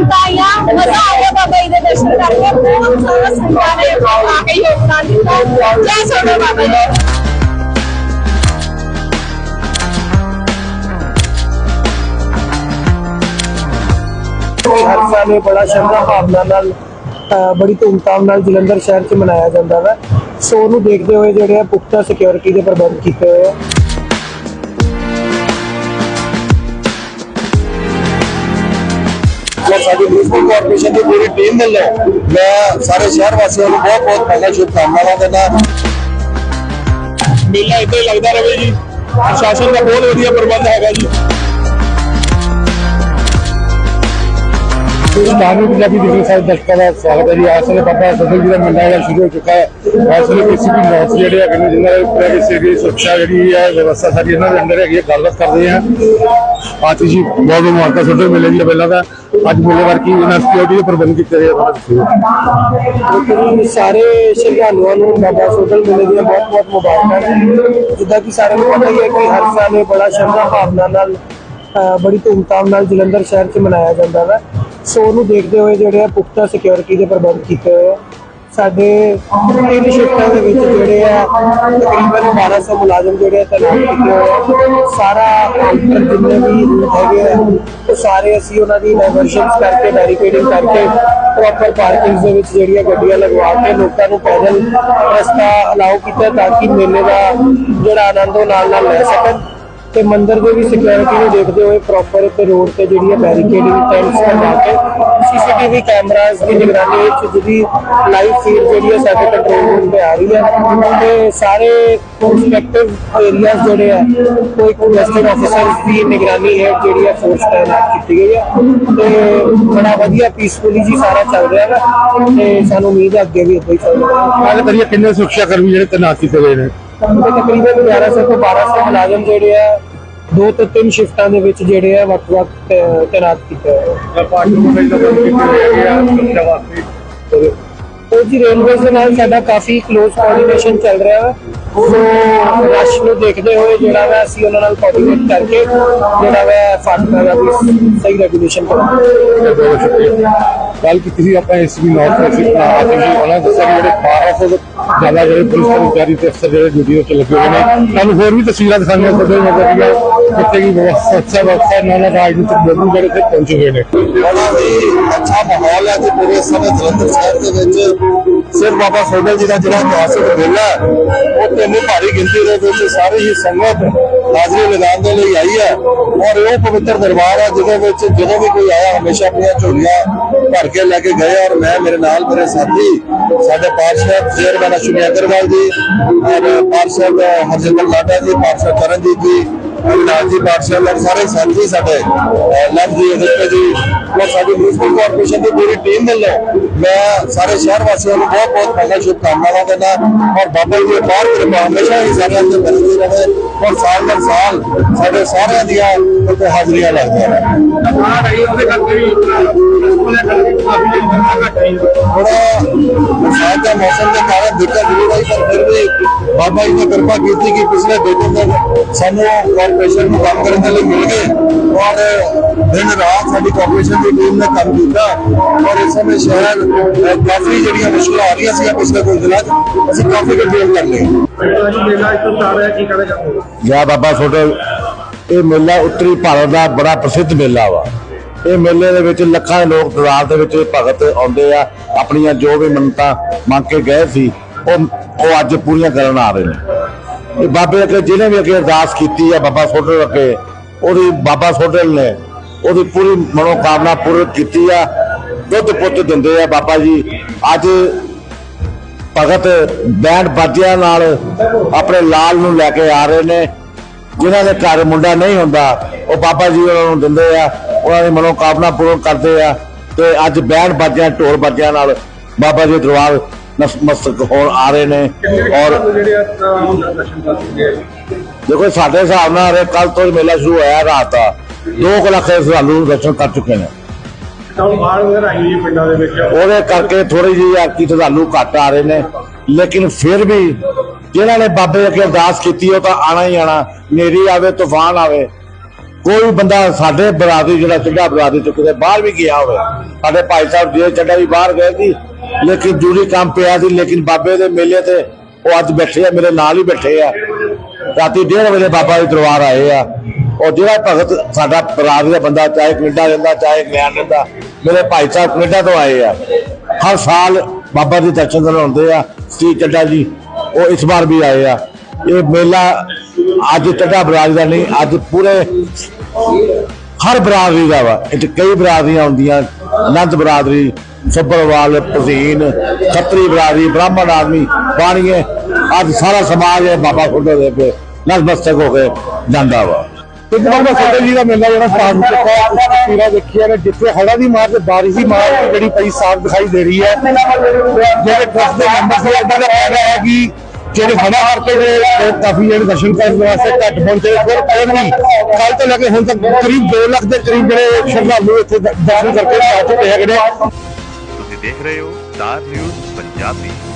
ਸੰਗਤਾਂ ਆਈਆਂ ਮਜ਼ਾ ਆ ਬਾਬਾ ਜੀ ਦੇ ਦਰਸ਼ਨ ਕਰਕੇ ਬਹੁਤ ਸਾਰਾ ਸੰਗਤਾਂ ਨੇ ਆ ਕੇ ਯੋਗਦਾਨ ਦਿੱਤਾ ਜੈ ਸੋਨਾ ਬਾਬਾ ਜੀ ਹਰ ਸਾਲ ਇਹ ਬੜਾ ਸ਼ਰਧਾ ਭਾਵਨਾ ਨਾਲ ਅਹ ਬੜੀ ਧੂਮਧਾਮ ਨਾਲ ਜਲੰਧਰ ਸ਼ਹਿਰ 'ਚ ਮਨਾਇਆ ਜਾਂਦਾ ਹੈ ਸੋ ਉਹਨੂੰ ਦੇਖਦੇ ਹੋਏ ਜਿਹੜੇ ਆ ਪੁਖਤਾ ਸਿਕਿਉਰਿਟੀ ਦੇ ਪ੍ਰਬੰਧ ਕੀਤੇ ਹੋਏ ਆ ਔਰ ਸਾਡੀ ਮਿਊਨਿਸਪਲ ਕਾਰਪੋਰੇਸ਼ਨ ਦੀ ਪੂਰੀ ਟੀਮ ਵੱਲੋਂ ਮੈਂ ਸਾਰੇ ਸ਼ਹਿਰ ਵਾਸੀਆਂ ਨੂੰ ਬਹੁਤ ਬਹੁਤ ਪਹਿਲਾਂ ਸ਼ੁਭਕਾਮਨਾਵਾਂ ਦਿੰਦਾ ਮੇਲਾ ਇੱਥੇ ਲੱਗਦਾ ਰਹੇ ਜੀ। ਪ੍ਰਸ਼ਾਸਨ ਦਾ ਬਹੁਤ ਵਧੀਆ ਪ੍ਰਬੰਧ ਹੈਗਾ ਜੀ। ਸਥਾਨੀ ਪੰਜਾਬੀ ਦਿਵਸ ਸਾਹਿਬ ਦਰਸ਼ਕਾਂ ਦਾ ਸਵਾਗਤ ਹੈ ਜੀ। ਇਸ ਵੇਲੇ ਬਾਬਾ ਸਤਿਗੁਰੂ ਜੀ ਦਾ ਮੇਲਾ ਜਿਹੜਾ ਸ਼ੁਰੂ ਹੋ ਚੁੱਕਾ ਹੈ। ਇਸ ਵੇਲੇ ਪੀਸੀਪੀ ਨੌਰਥ ਜਿਹੜੇ ਹੈਗੇ ਨੇ, ਜਿਨ੍ਹਾਂ ਦੇ ਪ੍ਰਾਈਵੇਸੀ ਦੀ ਸੁਰੱਖਿਆ ਜਿਹੜੀ ਹੈ, ਵਿਵਸਥਾ ਸਾਡੀ ਇਹਨਾਂ ਦੇ ਅੰਦਰ ਹੈਗੀ ਹੈ, ਗੱਲਬਾਤ ਕਰਦੇ ਹਾਂ। ਆਤੀ ਜੀ, ਬਹੁਤ ਮੁਬਾਰਕਾਂ ਤੁਹਾਡੇ ਮੇਲੇ ਦੀ ਪਹਿਲਾਂ ਦਾ ਅੱਜ ਮੇਲੇ ਵਰਗੀ ਇਹਨਾਂ ਸਿਕਿਉਰਿਟੀ ਦੇ ਪ੍ਰਬੰਧ ਕੀਤੇ ਹੋਏ ਆ ਸਾਰੇ ਸ਼ਰਧਾਲੂਆਂ ਨੂੰ ਬਾਬਾ ਸੋਡਲ ਮੇਲੇ ਦੀਆਂ ਬਹੁਤ ਬਹੁਤ ਮੁਬਾਰਕਾਂ ਨੇ। ਜਿੱਦਾਂ ਕਿ ਸਾਰਿਆਂ ਨੂੰ ਪਤਾ ਹੀ ਹੈ ਕਿ ਹਰ ਸਾਲ ਇਹ ਬੜਾ ਸ਼ਰਧਾ ਭਾਵਨਾ ਨਾਲ ਬੜੀ ਧੂਮਧਾਮ ਨਾਲ ਜਲੰਧਰ ਸ਼ਹਿਰ 'ਚ ਮਨਾਇਆ ਜਾਂਦਾ ਹੈ ਸੋ ਉਹਨੂੰ ਦੇਖਦੇ ਹੋਏ ਜਿਹੜੇ ਆ ਪੁਖਤਾ ਸਿਕਿਉਰਿਟੀ ਦੇ ਪ੍ਰਬੰਧ ਕੀਤੇ ਹੋਏ ਆ। ਸਾਡੇ ਤਿੰਨ ਸ਼ਿਫਟਾਂ ਦੇ ਵਿੱਚ ਜਿਹੜੇ ਆ, ਤਕਰੀਬਨ 1200 ਮੁਲਾਜ਼ਮ ਜਿਹੜੇ ਆ ਤੈਨਾਤ ਕੀਤੇ ਹੋਏ ਆ। ਸਾਰਾ ਕਾਊਂਟਰ ਜਿੰਨੇ ਵੀ ਰੂਟ ਹੈਗੇ ਆ, ਉਹ ਸਾਰੇ ਅਸੀਂ ਉਹਨਾਂ ਦੀ ਡਾਇਵਰਸ਼ਨਸ ਕਰਕੇ ਬੈਰੀਕੇਡਿੰਗ ਕਰਕੇ ਪ੍ਰੋਪਰ ਪਾਰਕਿੰਗਸ ਦੇ ਵਿੱਚ ਜਿਹੜੀਆਂ ਗੱਡੀਆਂ ਲਗਵਾ ਕੇ ਲੋਕਾਂ ਨੂੰ ਪੈਦਲ ਰਸਤਾ ਅਲਾਉ ਕੀਤਾ ਤਾਂ ਕਿ ਮੇਲੇ ਦਾ ਜਿਹੜਾ ਆਨੰਦ ਉਹ ਨਾਲ ਨਾਲ ਲੈ ਸਕਣ। ਤੇ ਮੰਦਿਰ ਦੇ ਵੀ ਸਿਕਿਉਰਿਟੀ ਨੂੰ ਦੇਖਦੇ ਹੋਏ ਪ੍ਰੋਪਰ ਤੇ ਰੋਡ ਤੇ ਜਿਹੜੀ ਹੈ ਬੈਰੀਕੇਡਿੰਗ ਟੈਂਟਸ ਲਗਾ ਕੇ ਸੀਸੀਟੀਵੀ ਕੈਮਰਾਸ ਦੀ ਨਿਗਰਾਨੀ ਵਿੱਚ ਜਿਹਦੀ ਲਾਈਵ ਫੀਡ ਜਿਹੜੀ ਹੈ ਸਾਡੇ ਕੰਟਰੋਲ ਰੂਮ ਤੇ ਆ ਰਹੀ ਹੈ ਤੇ ਸਾਰੇ ਕੰਸਟਰਕਟਿਵ ਏਰੀਆਜ਼ ਜਿਹੜੇ ਆ ਕੋਈ ਕੰਜਸਟਡ ਆਫੀਸਰਸ ਦੀ ਨਿਗਰਾਨੀ ਹੈ ਜਿਹੜੀ ਹੈ ਫੋਰਸ ਤਾਇਨਾਤ ਕੀਤੀ ਗਈ ਹੈ ਤੇ ਬੜਾ ਵਧੀਆ ਪੀਸਫੁਲੀ ਜੀ ਸਾਰਾ ਚੱਲ ਰਿਹਾ ਹੈ ਤੇ ਸਾਨੂੰ ਉਮੀਦ ਹੈ ਅੱਗੇ ਵੀ ਇਦਾਂ ਹੀ ਚੱਲੇਗਾ ਗੱਲ ਕਰੀਏ ਕਿੰਨੇ ਸੁਰੱਖਿਆ ਕਰਮੀ ਜਿਹੜੇ ਤੈਨਾਤ ਕੀਤੇ ਹੋਏ ਨੇ? ਤੇ ਤਕਰੀਬਨ 1100 ਤੋਂ 1200 ਮੁਲਾਜ਼ਮ ਜਿਹੜੇ ਆ ਦੋ ਤੋਂ ਤਿੰਨ ਸ਼ਿਫਟਾਂ ਦੇ ਵਿੱਚ ਜਿਹੜੇ ਆ ਵੱਖ-ਵੱਖ ਤੈਨਾਤ ਕੀਤੇ ਆ। ਪਾਰਟੀ ਨੂੰ ਦਾ ਪ੍ਰਬੰਧ ਕੀਤੇ ਹੋਏ ਹੈਗੇ ਆ ਸੁਰੱਖਿਆ ਵਾਸਤੇ ਉਹ ਜੀ ਰੇਲਵੇਜ਼ ਦੇ ਨਾਲ ਸਾਡਾ ਕਾਫੀ ক্লোਜ਼ ਕੋਆਰਡੀਨੇਸ਼ਨ ਚੱਲ ਰਿਹਾ ਹੈ ਸੋ ਰਸ਼ ਨੂੰ ਦੇਖਦੇ ਹੋਏ ਜਿਹੜਾ ਵਾ ਅਸੀਂ ਉਹਨਾਂ ਨਾਲ ਕੋਆਰਡੀਨੇਟ ਕਰਕੇ ਜਿਹੜਾ ਵਾ ਫਾਟਕਾਂ ਦਾ ਵੀ ਸਹੀ ਰੈਗੂਲੇਸ਼ਨ ਕਰਾਂਗੇ। ਗੱਲ ਕੀਤੀ ਸੀ ਆਪਾਂ ਇਸ ਵੀ ਨਾਰਥ ਵਿੱਚ ਆਤੀ ਜੀ ਉਹਨਾਂ ਦੱਸਿਆ ਕਿ ਜਿਹੜੇ 1200 ਤੋਂ ਜ਼ਿਆਦਾ ਜਿਹੜੇ ਪੁਲਿਸ ਕਰਮਚਾਰੀ ਤੇ ਅਫਸਰ ਜਿਹੜੇ ਡਿਊਟੀ ਉੱਤੇ ਲੱਗੇ ਹੋਏ ਨੇ। ਤੁਹਾਨੂੰ ਹੋਰ ਵੀ ਤਸਵੀਰਾਂ ਦਿਖਾਉਣੀਆਂ, ਤੁਹਾਡੇ ਨਜ਼ਰ ਦੀਆਂ ਕਿਤੇ ਕੀ ਵਿਵਸਥਾ ਵਿਵਸਥਾ ਨਾਲ ਰਾਜਨੀਤਿਕ ਲੋਕ ਜਿਹੜੇ ਇੱਥੇ ਪਹੁੰਚੇ ਹੋਏ ਨੇ ਅੱਛਾ ਮਾਹੌਲ ਹੈ ਤੇ ਪੂਰੇ ਸਮੇਂ ਜਲੰਧਰ ਸ਼ਹਿਰ ਦੇ ਵਿੱਚ ਸਿਰ ਬਾਬਾ ਸੋਡਲ ਜੀ ਦਾ ਜਿਹੜਾ ਇਤਿਹਾਸਕ ਮੇਲਾ ਉਹ ਤੇ ਭਾਰੀ ਗਿਣਤੀ ਦੇ ਵਿੱਚ ਸਾਰੇ ਹੀ ਸੰਗਤ ਹਾਜ਼ਰੀ ਲਗਾਉਣ ਦੇ ਲਈ ਆਈ ਹੈ ਔਰ ਇਹ ਪਵਿੱਤਰ ਦਰਬਾਰ ਹੈ ਜਿਹਦੇ ਵਿੱਚ ਜਦੋਂ ਵੀ ਕੋਈ ਆਇਆ ਹਮੇਸ਼ਾ ਆਪਣੀਆਂ ਝੋਲੀਆਂ ਭਰ ਕੇ ਲੈ ਕੇ ਗਏ ਔਰ ਮੈਂ ਮੇਰੇ ਨਾਲ ਮੇਰੇ ਸਾਥੀ ਸਾਡੇ ਪਾਰਸ਼ਦ ਚੇਅਰਮੈਨ ਅਸ਼ਵਨੀ ਅਗਰਵਾਲ ਜੀ ਔਰ ਪਾਰਸ਼ਦ ਹਰਜਿੰਦਰ ਲਾਡਾ ਜੀ ਪਾਰਸ਼ਦ ਚਰਨਜੀਤ ਜੀ ਅਵਿਨਾਸ਼ ਜੀ ਪਾਰਸ਼ਦ ਔਰ ਸਾਰੇ ਸਾਥੀ ਸਾਡੇ, ਅਹ ਲਵ ਜੀ ਅਦਿੱਤਿਆ ਜੀ ਔਰ ਸਾਡੀ ਮਿਊਨਿਸਪਲ ਕਾਰਪੋਰੇਸ਼ਨ ਦੀ ਪੂਰੀ ਟੀਮ ਵੱਲੋਂ ਮੈਂ ਸਾਰੇ ਸ਼ਹਿਰ ਵਾਸੀਆਂ ਨੂੰ ਬਹੁਤ ਬਹੁਤ ਪਹਿਲਾਂ ਸ਼ੁਭਕਾਮਨਾਵਾਂ ਦਿੰਦਾ ਔਰ ਬਾਬਾ ਜੀ ਦੇ ਬਾਹਰ ਕਿਰਪਾ ਹਮੇਸ਼ਾ ਹੀ ਸਾਰਿਆਂ ਤੇ ਬਰਕਤ ਰਹੇ ਔਰ ਸਾਲ ਦਰ ਸਾਲ ਸਾਡੇ ਸਾਰਿਆਂ ਦੀਆਂ ਉੱਤੇ ਹਾਜ਼ਰੀਆਂ ਲੱਗਦੀਆਂ ਰਹਿਣ ਥੋੜਾ ਬਰਸਾਤ ਦਾ ਮੌਸਮ ਦੇ ਕਾਰਨ ਦਿੱਕਤ ਜ਼ਰੂਰ ਆਈ, ਪਰ ਫਿਰ ਵੀ ਬਾਬਾ ਜੀ ਨੇ ਕਿਰਪਾ ਕੀਤੀ ਕਿ ਪਿਛਲੇ ਦੋ ਤਿੰਨ ਦਿਨ ਸਾਨੂੰ ਕਾਰਪੋਰੇਸ਼ਨ ਨੂੰ ਕੰਮ ਕਰਨ ਦੇ ਲਈ ਮਿਲ ਗਏ ਔਰ ਦਿਨ ਰਾਤ ਸਾਡੀ ਕਾਰਪੋਰੇਸ਼ਨ ਦੀ ਟੀਮ ਨੇ ਕੰਮ ਕੀਤਾ। ਔਰ ਇਸ ਸਮੇਂ ਸ਼ਹਿਰ ਕਾਫੀ ਜਿਹੜੀਆਂ ਮੁਸ਼ਕਲਾਂ ਆ ਰਹੀਆਂ ਸੀ ਪਿਛਲੇ ਕੁਝ ਦਿਨਾਂ 'ਚ, ਅਸੀਂ ਕਾਫੀ ਕੰਟਰੋਲ ਕਰ ਲਏ। ਜੈ ਬਾਬਾ ਸੋਡਲ ਇਹ ਮੇਲਾ ਉੱਤਰੀ ਭਾਰਤ ਦਾ ਬੜਾ ਪ੍ਰਸਿੱਧ ਮੇਲਾ ਵਾ। ਇਹ ਮੇਲੇ ਦੇ ਵਿੱਚ ਲੱਖਾਂ ਦੇ ਲੋਕ ਦਰਬਾਰ ਦੇ ਵਿੱਚ ਭਗਤ ਆਉਂਦੇ ਆ, ਆਪਣੀਆਂ ਜੋ ਵੀ ਮੰਨਤਾਂ ਮੰਗ ਕੇ ਗਏ ਸੀ, ਉਹ ਉਹ ਅੱਜ ਪੂਰੀਆਂ ਕਰਨ ਆ ਰਹੇ ਨੇ। ਬਾਬੇ ਅੱਗੇ ਜਿਹਨੇ ਵੀ ਅੱਗੇ ਅਰਦਾਸ ਕੀਤੀ ਆ, ਬਾਬਾ ਸੋਡਲ ਅੱਗੇ, ਉਹਦੀ ਬਾਬਾ ਸੋਡਲ ਨੇ ਉਹਦੀ ਪੂਰੀ ਮਨੋਕਾਮਨਾ ਪੂਰੀ ਕੀਤੀ ਆ, ਦੁੱਧ ਪੁੱਤ ਦਿੰਦੇ ਆ ਬਾਬਾ ਜੀ। ਅੱਜ ਭਗਤ ਬੈਂਡ ਬਾਜਿਆਂ ਨਾਲ ਆਪਣੇ ਲਾਲ ਨੂੰ ਲੈ ਕੇ ਆ ਰਹੇ ਨੇ। ਜਿਨ੍ਹਾਂ ਦੇ ਘਰ ਮੁੰਡਾ ਨਹੀਂ ਹੁੰਦਾ, ਉਹ ਬਾਬਾ ਜੀ ਉਹਨਾਂ ਨੂੰ ਦਿੰਦੇ ਆ, ਉਹਨਾਂ ਦੀ ਮਨੋਕਾਮਨਾ ਪੂਰਨ ਕਰਦੇ ਆ। ਤੇ ਅੱਜ ਬੈਂਡ ਬਾਜਿਆਂ, ਢੋਲ ਬਾਜਿਆਂ ਨਾਲ ਬਾਬਾ ਜੀ ਦਰਬਾਰ ਨਸਮਸਤਕ ਹੋਣ ਆ ਰਹੇ ਨੇ ਔਰ ਦੇਖੋ ਸਾਡੇ ਹਿਸਾਬ ਨਾਲ ਕੱਲ ਤੋਂ ਮੇਲਾ ਸ਼ੁਰੂ ਹੋਇਆ, ਰਾਤ ਦਾ। 2 ਲੱਖ ਸ਼ਰਧਾਲੂ ਦਰਸ਼ਨ ਕਰ ਚੁੱਕੇ ਨੇ। ਉਹਦੇ ਕਰਕੇ ਥੋੜੀ ਜਿਹੀ ਆਕੀ ਸ਼ਰਧਾਲੂ ਘੱਟ ਆ ਰਹੇ ਨੇ। ਲੇਕਿਨ ਫਿਰ ਵੀ ਜਿਹਨਾਂ ਨੇ ਬਾਬੇ ਅੱਗੇ ਅਰਦਾਸ ਕੀਤੀ, ਉਹ ਤਾਂ ਆਣਾ ਹੀ ਆਣਾ ਨੇਰੀ ਆਵੇ, ਤੂਫਾਨ ਆਵੇ। ਕੋਈ ਬੰਦਾ ਸਾਡੇ ਬਰਾਦਰੀ ਜਿਹੜਾ ਚੱਡਾ ਬਰਾਦਰੀ ਤੋਂ ਕਿਤੇ ਬਾਹਰ ਵੀ ਗਿਆ ਹੋਵੇ। ਸਾਡੇ ਭਾਈ ਸਾਹਿਬ ਜੇ ਚੱਡਾ ਵੀ, ਬਾਹਰ ਗਏ ਸੀ। ਲੇਕਿਨ ਜੂਰੀ ਕੰਮ ਪਿਆ ਸੀ, ਲੇਕਿਨ ਬਾਬੇ ਦੇ ਮੇਲੇ ਤੇ ਉਹ ਅੱਜ ਬੈਠੇ ਆ, ਮੇਰੇ ਨਾਲ ਹੀ ਬੈਠੇ ਆ। ਰਾਤੀ 1:30 ਵਜੇ ਬਾਬਾ ਦੇ ਦਰਬਾਰ ਆਏ ਆ। ਉਹ ਜਿਹੜਾ ਭਗਤ ਸਾਡਾ ਬਰਾਦਰੀ ਦਾ ਬੰਦਾ, ਚਾਹੇ ਕੈਨੇਡਾ ਰਹਿੰਦਾ, ਚਾਹੇ ਇੰਗਲੈਂਡ ਰਹਿੰਦਾ, ਮੇਰੇ ਭਾਈ ਸਾਹਿਬ ਕੈਨੇਡਾ ਤੋਂ ਆਏ ਆ। ਹਰ ਸਾਲ ਬਾਬਾ ਦੇ ਦਰਸ਼ਨ ਕਰਨ ਆਉਂਦੇ ਆ। ਸ੍ਰੀ ਚੱਡਾ ਜੀ, ਉਹ ਇਸ ਵਾਰ ਵੀ ਆਏ ਆ। ਇਹ ਮੇਲਾ ਅੱਜ ਚੱਡਾ ਬਰਾਦਰੀ ਦਾ ਨਹੀਂ, ਅੱਜ ਪੂਰੇ ਹਰ ਬਰਾਦਰੀ ਦਾ ਵਾ। ਇੱਥੇ ਕਈ ਬਰਾਦਰੀਆਂ ਹੁੰਦੀਆਂ ਅਨੰਦ ਬਰਾਦਰੀ ਸੱਭਰਵਾਲ ਪਸੀਨ ਖੱਤਰੀ ਬਰਾਦਰੀ, ਬ੍ਰਾਹਮਣ ਆਦਮੀ, ਬਾਣੀਏ, ਅੱਜ ਸਾਰਾ ਸਮਾਜ ਇਹ ਬਾਬਾ ਖੁੱਡੇ ਦੇ ਕੇ ਨਤਮਸਤਕ ਹੋ ਕੇ ਜਾਂਦਾ ਵਾ। ਇੱਕ ਬਾਬਾ ਸੋਢਲ ਜੀ ਦਾ ਮੇਲਾ ਜਿਹੜਾ ਸਟਾਰਟ ਹੋ ਚੁੱਕਾ ਹੈ ਕੁਝ ਤਸਵੀਰਾਂ ਦੇਖੀਆਂ ਨੇ, ਜਿੱਥੇ ਹੜਾ ਦੀ ਮਾਰ ਤੇ ਬਾਰਿਸ਼ ਦੀ ਮਾਰ ਵੀ ਜਿਹੜੀ ਪਈ ਸਾਫ਼ ਦਿਖਾਈ ਦੇ ਰਹੀ ਹੈ। ਜਿਹੜੇ ਟਰਸਟ ਦੇ ਮੈਂਬਰ ਸੀ ਇਦਾਂ ਦਾ ਕਹਿ ਰਿਹਾ ਹੈ ਕਿ ਜਿਹੜੇ ਹੜਾ ਕਰਕੇ ਜਿਹੜੇ ਲੋਕ ਕਾਫੀ ਜਿਹੜੇ ਦਰਸ਼ਨ ਕਰਨ ਵਾਸਤੇ ਘੱਟ ਪਹੁੰਚੇ। ਫਿਰ ਕਹਿਣ ਵੀ ਕੱਲ ਤੋਂ ਲੈ ਕੇ ਹੁਣ ਤੱਕ ਕਰੀਬ 2 ਲੱਖ ਦੇ ਕਰੀਬ ਜਿਹੜੇ ਸ਼ਰਧਾਲੂ ਇੱਥੇ ਦਰਸ਼ਨ ਕਰਕੇ ਜਾ ਚੁੱਕੇ ਹੈਗੇ ਨੇ। ਦੇਖ ਰਹੇ ਹੋ ਸਟਾਰ ਨਿਊਜ਼ ਪੰਜਾਬੀ।